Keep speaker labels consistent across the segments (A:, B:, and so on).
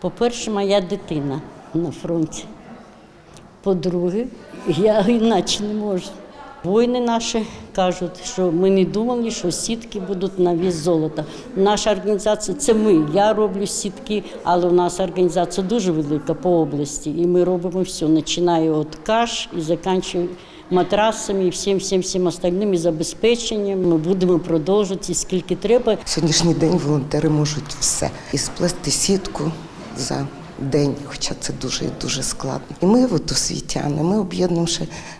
A: По-перше, моя дитина на фронті. По-друге, я іначе не можу. Воїни наші кажуть, що ми не думали, що сітки будуть на вес золота. Наша організація це ми. Я роблю сітки, але у нас організація дуже велика по області, і ми робимо все, починаю від каш і закінчую матрасами і всім, всім, всім остальним і забезпеченням. Ми будемо продовжувати скільки треба.
B: Сьогоднішній день волонтери можуть все і сплести сітку за день, хоча це дуже і дуже складно. І ми, от освітяни, ми об'єднуємо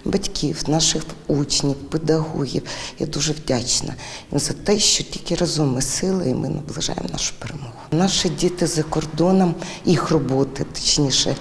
B: батьків, наших учнів, педагогів. Я дуже вдячна їм за те, що тільки разом ми сили і ми наближаємо нашу перемогу. Наші діти за кордоном, їх роботи, точніше,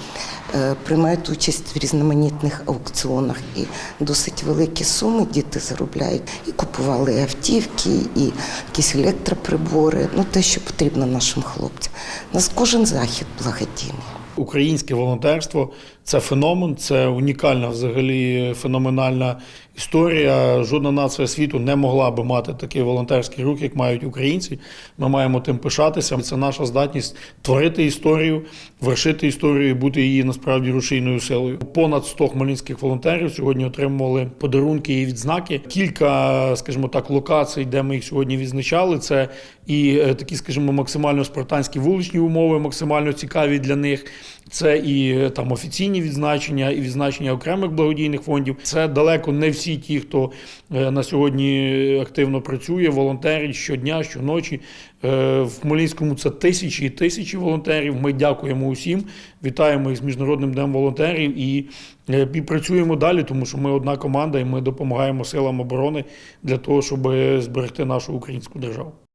B: приймають участь в різноманітних аукціонах і досить великі суми діти заробляють. І купували автівки, і якісь електроприбори, ну те, що потрібно нашим хлопцям. У нас кожен захід благодійний.
C: Українське волонтерство це феномен, це унікальна, взагалі феноменальна історія. Жодна нація світу не могла би мати такий волонтерський рух, як мають українці. Ми маємо тим пишатися. Це наша здатність творити історію, вершити історію і бути її насправді рушійною силою. Понад 100 хмельницьких волонтерів сьогодні отримували подарунки і відзнаки. Кілька, скажімо так, локацій, де ми їх сьогодні відзначали. Це і е, такі, скажімо, максимально спартанські вуличні умови, максимально цікаві для них. Це і там офіційні відзначення, і відзначення окремих благодійних фондів. Це далеко не всі ті, хто е, на сьогодні активно працює, волонтерить щодня, щоночі. Е, В Хмельницькому це тисячі і тисячі волонтерів. Ми дякуємо усім, вітаємо їх з міжнародним днем волонтерів і е, і працюємо далі, тому що ми одна команда, і ми допомагаємо силам оборони для того, щоб зберегти нашу українську державу.